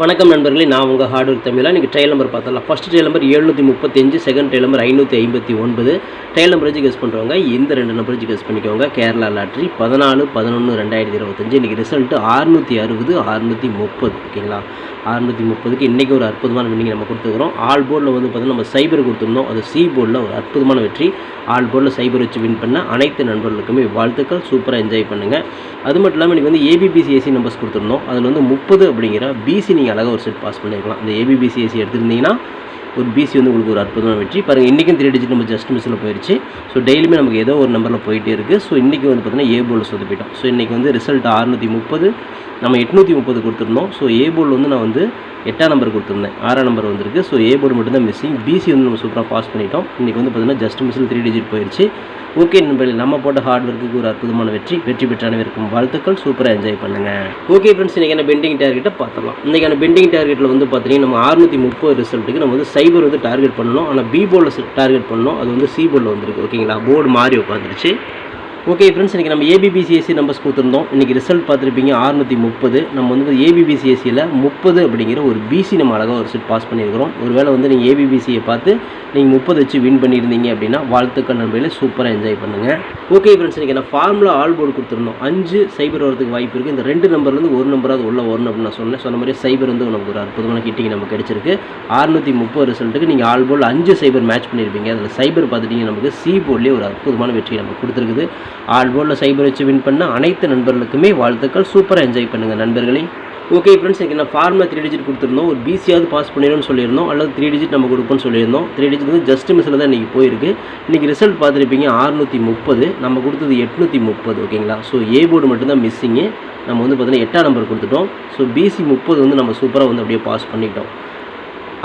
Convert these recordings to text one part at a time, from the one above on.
வணக்கம் நண்பர்களே நான் உங்கள் ஹார்ட் ஒர்க் தமிழாக நீங்கள் ட்ரையல் நம்பர் பார்த்தலாம் ஃபஸ்ட் ட்ரையல் நம்பர் எழுநூற்றி முப்பத்தஞ்சு செகண்ட் ட்ரையல் நம்பர் ஐநூற்றி ஐம்பத்தி ஒன்பது. ட்ரையல் நம்பர் வச்சு கெஸ் பண்ணுறவங்க இந்த ரெண்டு நம்பர் வச்சு கெஸ் பண்ணிக்கோங்க. கேரளா லாட்ரி பதினாலு பதினொன்று ரெண்டாயிரத்தி இருபத்தஞ்சு. இன்றைக்கி ரிசல்ட்டு அறுநூற்றி அறுபது அறுநூற்றி முப்பது. ஓகேங்களா? அறுநூற்றி முப்பதுக்கு இன்றைக்கி ஒரு அற்புதமான வின்னிங் நம்ம கொடுத்துக்கிறோம் ஆல் போர்டில் வந்து பார்த்தீங்கன்னா நம்ம சைபர் கொடுத்துருந்தோம். அது சி போர்டில் ஒரு அற்புதமான வெற்றி. ஆல் போர்டில் சைபர் வச்சு வின் பண்ண அனைத்து நண்பர்களுக்குமே வாழ்த்துக்கள். சூப்பராக என்ஜாய் பண்ணுங்கள் அது மட்டும் இல்லாமல் இன்றைக்கி வந்து ஏபிபிசி ஏசி நம்பர்ஸ் கொடுத்துருந்தோம். அதில் வந்து முப்பது அப்படிங்கிற பிசி நீங்கள் அழகாக ஒரு செட் பாஸ் பண்ணியிருக்கலாம் இந்த ஏபிபிசி ஏசி எடுத்திருந்தீங்கன்னா ஒரு பிசி வந்து உங்களுக்கு ஒரு அற்புதமான வெற்றி. பாருங்கள் இன்றைக்கும் த்ரீ டிஜிட் நம்ம ஜஸ்ட் மிஸ்ஸில் போயிடுச்சு ஸோ டெய்லியுமே நமக்கு ஏதோ ஒரு நம்பரில் போயிட்டே இருக்குது ஸோ இன்றைக்கி வந்து பார்த்தீங்கன்னா ஏ போல் சொதுப்பிட்டோம் ஸோ இன்றைக்கி வந்து ரிசல்ட் அறுநூற்றி முப்பது. நம்ம எட்நூற்றி முப்பது கொடுத்துருந்தோம். ஸோ ஏ போர்டில் வந்து நான் வந்து எட்டாம் நம்பர் கொடுத்துருந்தேன். ஆறாம் நம்பர் வந்திருக்கு. ஸோ ஏ போர்டு மட்டும்தான் மிஸ்ஸிங் பிசி வந்து நம்ம சூப்பராக பாஸ் பண்ணிட்டோம். இன்றைக்கி வந்து பார்த்தீங்கன்னா ஜஸ்ட் மிஸ்ஸில் த்ரீ டிஜிட் போயிடுச்சு ஓகே நண்பர்கள் நம்ம போட்ட ஹார்ட் ஒர்க்குக்கு ஒரு அற்புதமான வெற்றி. வெற்றி பெற்ற அனைவருக்கும் வாழ்த்துக்கள். சூப்பராக என்ஜாய் பண்ணுங்கள் ஓகே ஃப்ரெண்ட்ஸ் இன்றைக்கான பெண்டிங் டார்கெட்டை பார்த்தலாம் இன்றைக்கான பெண்டிங் டார்கெட்டில் வந்து பார்த்தீங்கன்னா நம்ம அறுநூற்றி முப்பது ரிசல்ட்டுக்கு நம்ம வந்து சைபர் வந்து டார்கெட் பண்ணணும். ஆனால் பி போர்டில் டார்கெட் பண்ணணும். அது வந்து சி போர்டில் வந்திருக்கு. ஓகேங்களா போர்டு மாறி உட்காந்துருச்சு ஓகே ஃப்ரெண்ட்ஸ் இன்றைக்கி நம்ம ஏபிபிசிஎஸ்சி நம்பர்ஸ் கொடுத்துருந்தோம். இன்றைக்கி ரிசல்ட் பார்த்துருப்பீங்க அறுநூற்றி முப்பது. நம்ம வந்து ஏபிபிசிஎஸ்சியில் முப்பது அப்படிங்கிற ஒரு பிசி நம்ம அழகாக ஒரு செட் பாஸ் பண்ணியிருக்கிறோம். ஒரு வேளை வந்து நீங்கள் ஏபிபிசியை பார்த்து நீங்கள் முப்பது வச்சு வின் பண்ணியிருந்தீங்க அப்படின்னா வாழ்த்துக்கள் நண்பர்களே சூப்பராக என்ஜாய் பண்ணுங்கள் ஓகே ஃப்ரெண்ட்ஸ் இன்றைக்கி நான் ஃபார்முலா ஆல் போர்டு கொடுத்துருந்தோம். அஞ்சு சைபர் வரதுக்கு வாய்ப்பு இருக்குது இந்த ரெண்டு நம்பர்லேருந்து ஒரு நம்பராவது உள்ள வரணும் அப்படின்னு நான் சொன்னேன். சொன்ன மாதிரி சைபர் வந்து நமக்கு ஒரு அற்புதமான கிட்டிங் நமக்கு கிடச்சிருக்கு. அறுநூற்றி முப்பது ரிசல்ட்டுக்கு நீங்கள் ஆல் போர்டில் அஞ்சு சைபர் மேட்ச் பண்ணியிருப்பீங்க. அதில் சைபர் பார்த்துட்டிங்க நமக்கு சி போர்ட்லேயே ஒரு அற்புதமான வெற்றி நமக்கு கொடுத்துருக்குது. ஆல் போர்டில் சைபர் வச்சு வின் பண்ண அனைத்து நண்பர்களுக்குமே வாழ்த்துக்கள். சூப்பராக என்ஜாய் பண்ணுங்கள் நண்பர்களே. ஓகே ஃப்ரெண்ட்ஸ் இன்றைக்கி நான் ஃபார்மில் த்ரீ டிஜிட் கொடுத்துருந்தோம். ஒரு பிசியாவது பாஸ் பண்ணிடும்னு சொல்லியிருந்தோம். அல்லது த்ரீ டிஜிட் நம்ம கொடுப்போம்னு சொல்லியிருந்தோம். த்ரீ டிஜிட் வந்து ஜஸ்ட் மிஸ்ஸில் தான் இன்றைக்கி போயிருக்கு. இன்றைக்கி ரிசல்ட் பார்த்துருப்பீங்க அறுநூற்றி முப்பது. நம்ம கொடுத்தது எட்நூற்றி முப்பது ஓகேங்களா ஸோ ஏ போர்டு மட்டும்தான் மிஸ்ஸிங்கு நம்ம வந்து பார்த்தீங்கன்னா எட்டாம் நம்பர் கொடுத்துட்டோம். ஸோ பிசி முப்பது வந்து நம்ம சூப்பராக வந்து அப்படியே பாஸ் பண்ணிட்டோம்.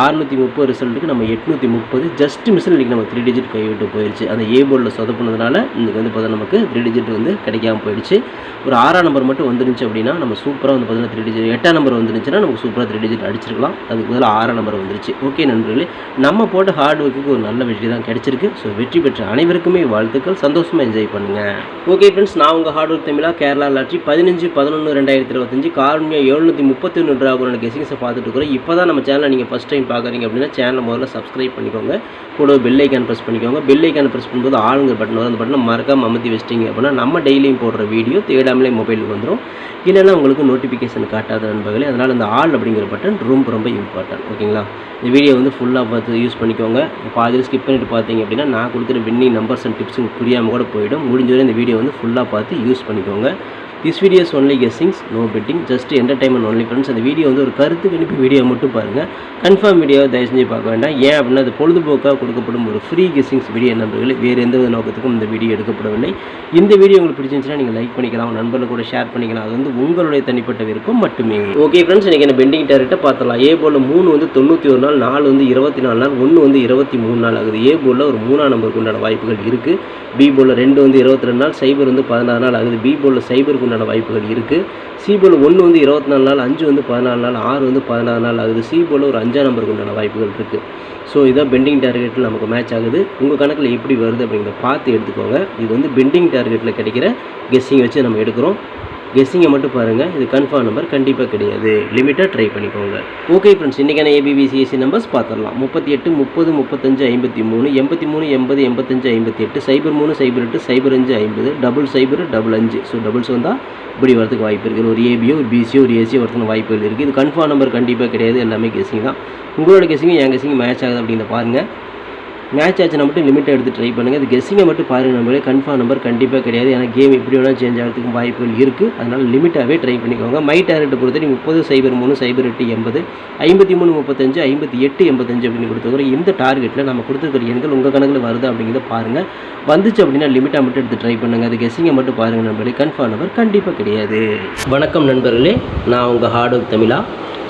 அறுநூற்றி முப்பது ரிசல்ட்டுக்கு நம்ம எட்நூற்றி முப்பது. ஜஸ்ட் மிஸ்ஸில் இன்றைக்கி நம்ம த்ரீ டிஜிட் கைவிட்டு போயிடுச்சு அந்த ஏ போர்டில் சொதப்புனதுனால இன்றைக்கி வந்து பார்த்தா நமக்கு த்ரீ டிஜிட் வந்து கிடைக்காம போயிடுச்சு ஒரு ஆறாம் நம்பர் மட்டும் வந்துருந்துச்சு அப்படின்னா நம்ம சூப்பராக வந்து பார்த்தீங்கன்னா த்ரீ டிஜிட் எட்டாம் நம்பர் வந்துருந்துச்சுன்னா நமக்கு சூப்பராக த்ரீ டிஜிட் அடிச்சிருக்கலாம். அதுக்கு முதல்ல ஆறாம் நம்பர் வந்துருச்சு. ஓகே நண்பர்களே நம்ம போட்ட ஹார்ட் ஒர்க்குக்கு ஒரு நல்ல வெற்றி தான் கிடைச்சிருக்கு. ஸோ வெற்றி பெற்ற அனைவருக்குமே வாழ்த்துக்கள். சந்தோஷமாக என்ஜாய் பண்ணுங்கள் ஓகே ஃப்ரெண்ட்ஸ் நான் உங்கள் ஹார்ட் ஒர்க் தமிழாக கேரளா லாட்ரி பதினஞ்சு பதினொன்று ரெண்டாயிரத்தி இருபத்தஞ்சு கார்மியா எழுநூற்றி முப்பத்தி ஒன்று ராகுலோட கெசிங்ஸை பார்த்துட்டு இருக்கிறோம். இப்போ தான் நம்ம சேனலை நீங்கள் ஃபஸ்ட் டைம் பார்க்குறீங்க அப்படின்னா சேனலை முதல்ல சப்ஸ்கிரைப் பண்ணிக்கோங்க. கூட பெல் ஐக்கான் ப்ரெஸ் பண்ணிக்கோங்க. பெல் ஐக்கான் ப்ரெஸ் பண்ணும்போது ஆளுங்க பட்டன் வரும். அந்த பட்டனை மறக்காம அமர்த்தி வச்சிட்டிங்க அப்படின்னா நம்ம டெய்லியும் போடுற வீடியோ தேடாமலே மொபைலுக்கு வந்துடும் இல்லைன்னா உங்களுக்கு நோட்டிஃபிகேஷன் காட்டாத நண்பர்களே அதனால் இந்த ஆள் அப்படிங்கிற பட்டன் ரொம்ப ரொம்ப இம்பார்ட்டன்ட் ஓகேங்களா? இந்த வீடியோ வந்து ஃபுல்லாக பார்த்து யூஸ் பண்ணிக்கோங்க. பாதியில் ஸ்கிப் பண்ணிட்டு பார்த்தீங்க அப்படின்னா நான் கொடுக்குற வின்னிங் நம்பர்ஸ் அண்ட் டிப்ஸ் புரியாமல் கூட போயிடும். முடிஞ்சவரை இந்த வீடியோ வந்து ஃபுல்லாக பார்த்து யூஸ் பண்ணிக்கோங்க. This videos only guessings no betting just entertainment only friends அந்த வீடியோ வந்து ஒரு கருத்து கணிப்பு வீடியோ மட்டும் பாருங்கள் கன்ஃபார்ம் வீடியோவை தயவு செஞ்சு பார்க்க வேண்டாம். ஏன் அப்படின்னா அது பொழுதுபோக்காக கொடுக்கப்படும் ஒரு ஃப்ரீ கெஸ்ஸிங்ஸ் வீடியோ நண்பர்களே. வேறு எந்த வித நோக்கத்துக்கும் இந்த வீடியோ எடுக்கப்படவில்லை. இந்த வீடியோ உங்களுக்கு பிடிச்சிருந்துச்சுன்னா நீங்கள் லைக் பண்ணிக்கலாம். உங்கள் நண்பர்கள் கூட ஷேர் பண்ணிக்கலாம். அது வந்து உங்களுடைய தனிப்பட்ட விருப்பம் மட்டுமே. ஓகே ஃப்ரெண்ட்ஸ் இன்றைக்கி என்ன பெண்டிங் டேரக்டாக பார்த்துலாம் ஏ போல் மூணு வந்து தொண்ணூற்றி ஒரு நாள் நாலு வந்து இருபத்தி நாலு நாள் ஒன்று வந்து இருபத்தி மூணு நாள் ஆகுது. ஏ போலில் ஒரு மூணாம் நம்பருக்கு உண்டான வாய்ப்புகள் இருக்குது பி போலில் ரெண்டு வந்து இருபத்தி ரெண்டு நாள் சைபர் வந்து பதினாறு நாள் ஆகுது. பி போலில் சைபருக்கு உண்டான வாய்ப்புகள் இருக்குது சி போல் ஒன்று வந்து இருபத்தி நாலு நாள் அஞ்சு வந்து பதினாலு நாள் ஆறு வந்து பதினாறு நாள் ஆகுது. சி போல் ஒரு அஞ்சாம் நம்பருக்கு உண்டான வாய்ப்புகள் இருக்குது ஸோ இதான் பெண்டிங் டார்கெட்டில் நமக்கு மேட்ச் ஆகுது. உங்கள் கணக்கில் எப்படி வருது அப்படிங்கிறத பார்த்து எடுத்துக்கோங்க. இது வந்து பெண்டிங் டார்கெட்டில் கிடைக்கிற கெஸ்ஸிங் வச்சு நம்ம எடுக்கிறோம். கெஸ்ஸிங்கை மட்டும் பாருங்கள் இது கன்ஃபார்ம் நம்பர் கண்டிப்பாக கிடையாது. லிமிட்டாக ட்ரை பண்ணிக்கோங்க. ஓகே ஃப்ரெண்ட்ஸ் இன்றைக்கான ஏபிபிசிஎஸ்சி நம்பர்ஸ் பார்த்துடலாம். முப்பத்தி எட்டு முப்பது முப்பத்தஞ்சு ஐம்பத்தி மூணு எண்பத்தி மூணு எண்பது எண்பத்தஞ்சு ஐம்பத்தி எட்டு சைபர் மூணு சைபர் எட்டு சைபர் அஞ்சு ஐம்பது டபுள் சைபர் டபுள் அஞ்சு. ஸோ டபுள்ஸ் வந்தால் இப்படி வரதுக்கு வாய்ப்பு இருக்குது. ஒரு ஏபியோ ஒரு பிசியோ ஒரு ஏசியோ வரதுக்கு வாய்ப்புகள் இருக்குது. இது கன்ஃபார்ம் நம்பர் கண்டிப்பாக கிடையாது. எல்லாமே கெஸ்ஸிங் தான். உங்களோட கெஸ்ஸிங்கும் என் கெஸ்ஸிங் மேட்ச் ஆகுது அப்படிங்கிறத பாருங்கள் மேட்ச் ஆச்சுனா மட்டும் லிமிட்டை எடுத்து ட்ரை பண்ணுங்கள் அது கெஸ்ஸிங்கை மட்டும் பாருங்கள் நம்மளே கன்ஃபார்ம் நம்பர் கண்டிப்பாக கிடையாது. ஏன்னா கேம் எப்படி வேணால் சேஞ்ச் ஆகிறதுக்கு வாய்ப்புகள் இருக்குது அதனால் லிமிட்டாகவே ட்ரை பண்ணிக்கோங்க. மை டேரக்ட் பொறுத்தவரை முப்பது சைபர் மூணு சைபர் எட்டு எண்பது ஐம்பத்தி மூணு முப்பத்தஞ்சு ஐம்பத்தி எட்டு எண்பத்தஞ்சு அப்படின்னு கொடுத்துருக்குற இந்த டார்கெட்டில் நம்ம கொடுத்துருக்கிற எண்கள் உங்கள் கணக்கில் வருது அப்படிங்கிறத பாருங்கள் வந்துச்சு அப்படின்னா லிமிட்டாக மட்டும் எடுத்து ட்ரை பண்ணுங்கள் அது கெஸ்ஸிங்கை மட்டும் பாருங்கள் நம்மளே கன்ஃபார்ம் நம்பர் கண்டிப்பாக கிடையாது. வணக்கம் நண்பர்களே. நான் உங்கள் ஹார்ட் ஒர்க் தமிழா.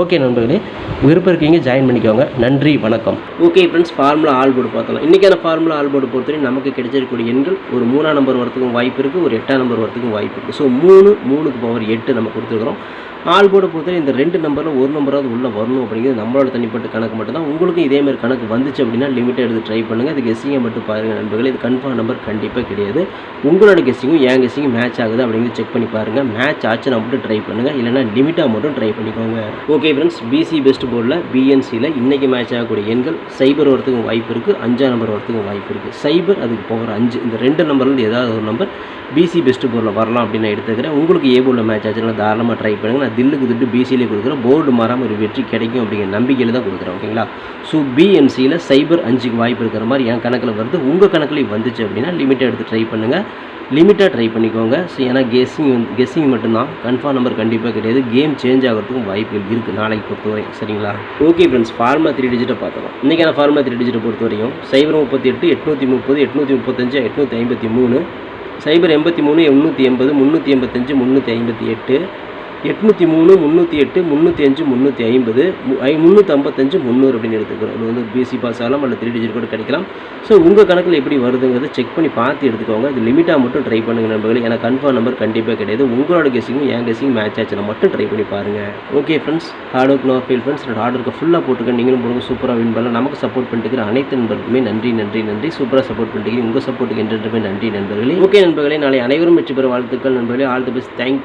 ஓகே நண்பர்களே விருப்பம் இருக்கீங்க ஜாயின் பண்ணிக்கோங்க. நன்றி வணக்கம். Okay friends formula all board பார்த்தலாம் இன்றைக்கான ஃபார்முலா ஆல் போர்டு பொறுத்தவரை நமக்கு கிடைச்சிருக்கக்கூடிய எண்கள் ஒரு மூணாம் நம்பர் வரத்துக்கும் வாய்ப்பு இருக்குது ஒரு எட்டாம் நம்பர் வரத்துக்கும் வாய்ப்பு இருக்குது ஸோ மூணு மூணுக்கு பவர் எட்டு நம்ம கொடுத்துருக்குறோம். ஆல் போர்டு பொறுத்தவரை இந்த ரெண்டு நம்பரில் ஒரு நம்பராவது உள்ளே வரணும் அப்படிங்கிறது நம்மளோட தனிப்பட்ட கணக்கு மட்டும்தான். உங்களுக்கும் இதேமாதிரி கணக்கு வந்துச்சு அப்படின்னா லிமிட்டாக எடுத்து ட்ரை பண்ணுங்கள் அது கெஸ்ஸிங்கை மட்டும் பாருங்கள் நண்பர்களே. இது கன்ஃபார்ம் நம்பர் கண்டிப்பாக கிடையாது. உங்களோட கெஸ்ஸிங்கும் என் கெஸ்ஸிங்கும் மேட்ச் ஆகுது அப்படிங்கிறது செக் பண்ணி பாருங்கள் மேட்ச் ஆச்சுன்னா மட்டும் ட்ரை பண்ணுங்கள் இல்லைனா லிமிட்டாக மட்டும் ட்ரை பண்ணிக்கோங்க. ஓகே ஃப்ரெண்ட்ஸ் பிசி பெஸ்ட் போர்டில் பிஎன்சியில் இன்றைக்கி மேட்ச் ஆகக்கூடிய எண்கள் சைபர் வரத்துக்கும் வாய்ப்பு இருக்குது அஞ்சாம் நம்பர் வரத்துக்கும் வாய்ப்பு இருக்குது சைபர் அதுக்கு போகிற அஞ்சு. இந்த ரெண்டு நம்பர்லேருந்து ஏதாவது ஒரு நம்பர் பிசி பெஸ்ட் போர்டில் வரலாம் அப்படின்னு நான் எடுத்துக்கிறேன். உங்களுக்கு ஏ போர்டில் மேட்ச் ஆச்சுன்னா தாராளமாக ட்ரை பண்ணுங்கள் நான் தில்லுக்கு திட்டு பிசியிலே கொடுக்குறேன். போர்டு மாறாமல் ஒரு வெற்றி கிடைக்கும் அப்படிங்கிற நம்பிக்கையில் தான் கொடுக்குறேன் ஓகேங்களா? ஸோ பிஎன்சியில் சைபர் அஞ்சுக்கு வாய்ப்பு இருக்கிற மாதிரி என் கணக்கில் வருது. உங்கள் கணக்குலேயும் வந்துச்சு அப்படின்னா லிமிட்டை எடுத்து ட்ரை பண்ணுங்கள் லிமிட்டாக ட்ரை பண்ணிக்கோங்க. ஸோ ஏன்னா கெஸ்ஸிங் வந்து கெஸ்ஸிங் மட்டும்தான். கன்ஃபார்ம் நம்பர் கண்டிப்பாக கிடையாது. கேம் சேஞ்ச் ஆகிறதுக்கும் வாய்ப்புகள் இருக்குது நாளைக்கு பொறுத்தவரை. சரிங்களா? ஓகே ஃப்ரெண்ட்ஸ் ஃபார்மா த்ரீ டிஜிட்டை பார்த்தோம் இன்றைக்கான ஃபார்மா த்ரீ டிஜிட்டை பொறுத்தவரையும் சைபர் முப்பத்தி எட்டு எட்நூற்றி முப்பது எட்நூற்றி முப்பத்தஞ்சு எட்நூற்றி ஐம்பத்தி மூணு. சைபர் எண்பத்தி மூணு எண்ணூற்றி எண்பது முந்நூற்றி எண்பத்தஞ்சு முந்நூற்றி ஐம்பத்தி எட்டு. எட்நூற்றி மூணு முந்நூற்றி எட்டு முந்நூற்றி அஞ்சு முந்நூற்றி ஐம்பது முந்நூற்றி ஐம்பத்தஞ்சு முந்நூறு அப்படின்னு எடுத்துக்கிறோம். இது வந்து பிசி பாஸ் ஆகலாம் அல்லது த்ரீ டிஜிட் கூட கிடைக்கலாம். ஸோ உங்கள் கணக்கில் எப்படி வருதுங்கிறத செக் பண்ணி பார்த்து எடுத்துக்கோங்க. இது லிமிட்டாக மட்டும் ட்ரை பண்ணுங்கள் நண்பர்களே. ஏன்னா கன்ஃபார்ம் நம்பர் கண்டிப்பாக கிடையாது. உங்களோட கெஸிங்கும் என் கெஸிங் மேட்ச் ஆச்சுன்னா மட்டும் ட்ரை பண்ணி பாருங்கள் okay friends hard work no feel friends என்னோட ஆர்டருக்கு ஃபுல்லாக போட்டுக்க நீங்களும் போடுங்க. சூப்பராக வின் பண்ணலாம். நமக்கு சப்போர்ட் பண்ணிட்டு அனைத்து நண்பர்களுக்குமே நன்றி நன்றி நன்றி. சூப்பராக சப்போர்ட் பண்ணிட்டு உங்கள் சப்போர்ட்டுக்கு என்றென்றுமே நன்றி நண்பர்களே. ஓகே நண்பர்களே. நாளை அனைவரும் வெற்றி பெற வாழ்த்துக்கள் நண்பர்களே. All the best thank you